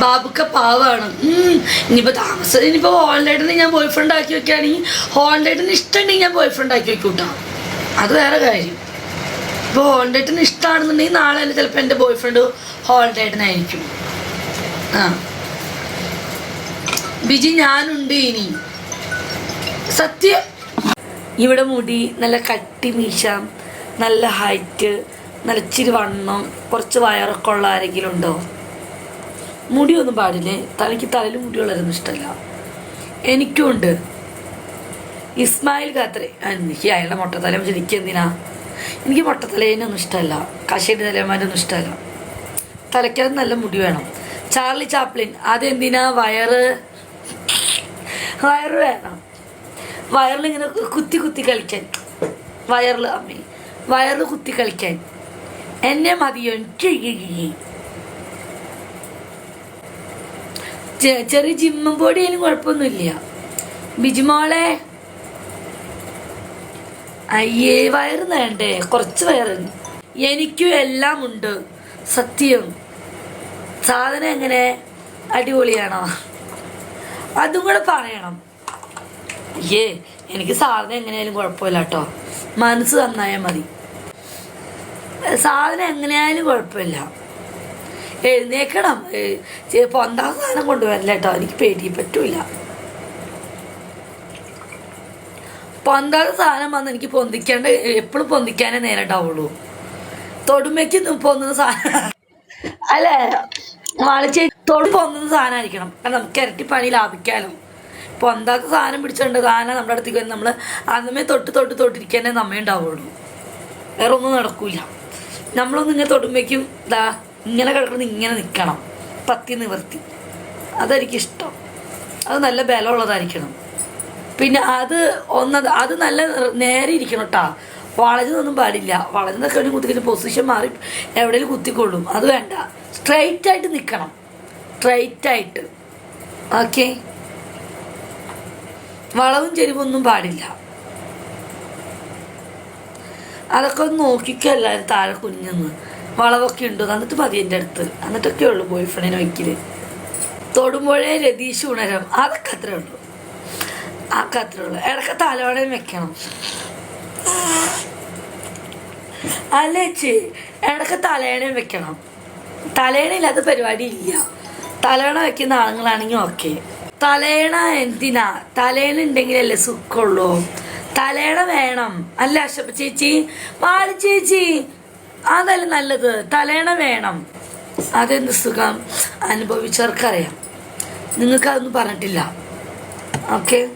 ബാബുക്ക പാവാണ്. ഇനിയിപ്പോൾ ഇനിയിപ്പോ താമസം ഇനിയിപ്പോ ഹോളിഡേറ്റിന് ഞാൻ ബോയ് ഫ്രണ്ട് ആക്കി വെക്കുകയാണെങ്കിൽ ഹോളിഡേറ്റിന് ഇഷ്ടമുണ്ടെങ്കിൽ ഞാൻ ബോയ് ഫ്രണ്ട് ആക്കി വെക്കൂട്ടോ അത് വേറെ കാര്യം. ഇപ്പോൾ ഹോളിഡേറ്റിന് ഇഷ്ടമാണെന്നുണ്ടെങ്കിൽ നാളെ തന്നെ ചിലപ്പോൾ എന്റെ ബോയ് ഫ്രണ്ട് ഹോളിഡേറ്റിനായിരിക്കും ആ. ബിജി ഞാനുണ്ട് ഇനി. സത്യം. ഇവിടെ മുടി നല്ല കട്ടി മീശ നല്ല ഹൈറ്റ് നല്ല ഇച്ചിരി വണ്ണം കുറച്ച് വയറൊക്കെ ഉള്ള ആരെങ്കിലും ഉണ്ടോ? മുടിയൊന്നും പാടില്ലേ? തലയ്ക്ക് തലയിൽ മുടി വളരുന്ന ഇഷ്ടമല്ല എനിക്കും ഉണ്ട് ഇസ്മായിൽ ഖാത്രെ. എനിക്ക് അയാളുടെ മുട്ടത്തല പക്ഷെ എനിക്ക് എന്തിനാ? എനിക്ക് മുട്ടത്തലേനൊന്നും ഇഷ്ടമല്ല കശേരി തലമാരൊന്നും ഇഷ്ടമല്ല തലയ്ക്കകത്ത് നല്ല മുടി വേണം. ചാർലി ചാപ്ലിൻ അതെന്തിനാ വയറ്? വയറ് വേണം. വയറിലിങ്ങനെ കുത്തി കുത്തി കളിക്കാൻ. വയറിൽ അമ്മേ. വയറിൽ കുത്തി കളിക്കാൻ. എന്നെ മതിയോ? ചെറിയ ജിമ്മും പൊടിയാലും കുഴപ്പമൊന്നുമില്ല. ബിജുമോളെ അയ്യേ വയറ് വേണ്ടേ കുറച്ച് വയറ്. എനിക്കും എല്ലാം ഉണ്ട് സത്യം. സാധനം എങ്ങനെ? അടിപൊളിയാണോ? അതും കൂടെ പറയണം. അയ്യേ എനിക്ക് സാധനം എങ്ങനെയായാലും കുഴപ്പമില്ല കേട്ടോ മനസ്സ് നന്നായാൽ മതി. സാധനം എങ്ങനെയായാലും കുഴപ്പമില്ല. എഴുന്നേക്കണം. ചിലപ്പോൾ ഒന്നാം സാധനം കൊണ്ടുവരില്ല കേട്ടോ എനിക്ക് പേടി പറ്റൂല. പൊന്താത്ത സാധനം വന്ന് എനിക്ക് പൊന്തിക്കേണ്ട എപ്പോഴും പൊന്തിക്കാനേ നേരം ഉണ്ടാവുള്ളൂ തൊടുമയ്ക്ക് പൊന്നുന്ന സാധനം. അല്ലേ? മാളിച്ചേ തൊടു പൊന്നുന്ന സാധനമായിരിക്കണം കാരണം നമുക്ക് ഇരട്ടി പണി ലാഭിക്കാലോ പൊന്താത്ത സാധനം പിടിച്ചുകൊണ്ട് സാധനം നമ്മുടെ അടുത്തേക്ക് നമ്മൾ അന്നമേ തൊട്ട് തൊട്ട് തൊട്ടിരിക്കാനേ നമ്മേ ഉണ്ടാവുള്ളൂ വേറെ ഒന്നും നടക്കൂല. നമ്മളൊന്നും ഇങ്ങനെ തൊടുമ്പോഴേക്കും ഇതാ ഇങ്ങനെ കിടക്കുന്നത് ഇങ്ങനെ നിൽക്കണം പത്തി നിവർത്തി. അതെനിക്കിഷ്ടം. അത് നല്ല ബലമുള്ളതായിരിക്കണം. പിന്നെ അത് ഒന്നത് അത് നല്ല നേരെ ഇരിക്കണം കേട്ടാ വളഞ്ഞതൊന്നും പാടില്ല. വളഞ്ഞതൊക്കെ ഒരു കുത്തിക്കിട്ട് പൊസിഷൻ മാറി എവിടെയെങ്കിലും കുത്തിക്കൊള്ളും. അത് വേണ്ട. സ്ട്രൈറ്റ് ആയിട്ട് നിൽക്കണം സ്ട്രൈറ്റ് ആയിട്ട്. ഓക്കെ വളവും ചെരിവൊന്നും പാടില്ല. അതൊക്കെ ഒന്ന് നോക്കിക്കല്ലായിരുന്നു താഴെ കുഞ്ഞെന്ന് വളവൊക്കെ ഉണ്ട്. എന്നിട്ട് മതി എന്റെ അടുത്ത്. എന്നിട്ടൊക്കെ ഉള്ളു ബോയ് ഫ്രണ്ടിനെ വയ്ക്കൽ. തൊടുമ്പോഴേ രതീഷ് ഉണരം. അതൊക്കെ അത്രേ ഉള്ളൂ. അതൊക്കെ അത്രേ ഉള്ളൂ. ഇടയ്ക്ക് തലവണയും വെക്കണം. അല്ല ചേച്ചി ഇടയ്ക്ക് തലേണയും വെക്കണം. തലേണയില്ലാത്ത പരിപാടി ഇല്ല. തലേണ വെക്കുന്ന ആളുകളാണെങ്കിൽ ഓക്കെ. തലേണ എന്തിനാ? തലയണ ഉണ്ടെങ്കിലല്ലേ സുഖമുള്ളൂ. തലേണ വേണം. അല്ല അശപ്പ ചേച്ചി. മാറി ചേച്ചി. അതല്ല നല്ലത്. തലേണ വേണം. അതെന്ത് സുഖം? അനുഭവിച്ചവർക്കറിയാം. നിങ്ങൾക്ക് അതൊന്നും പറഞ്ഞിട്ടില്ല. ഓക്കെ?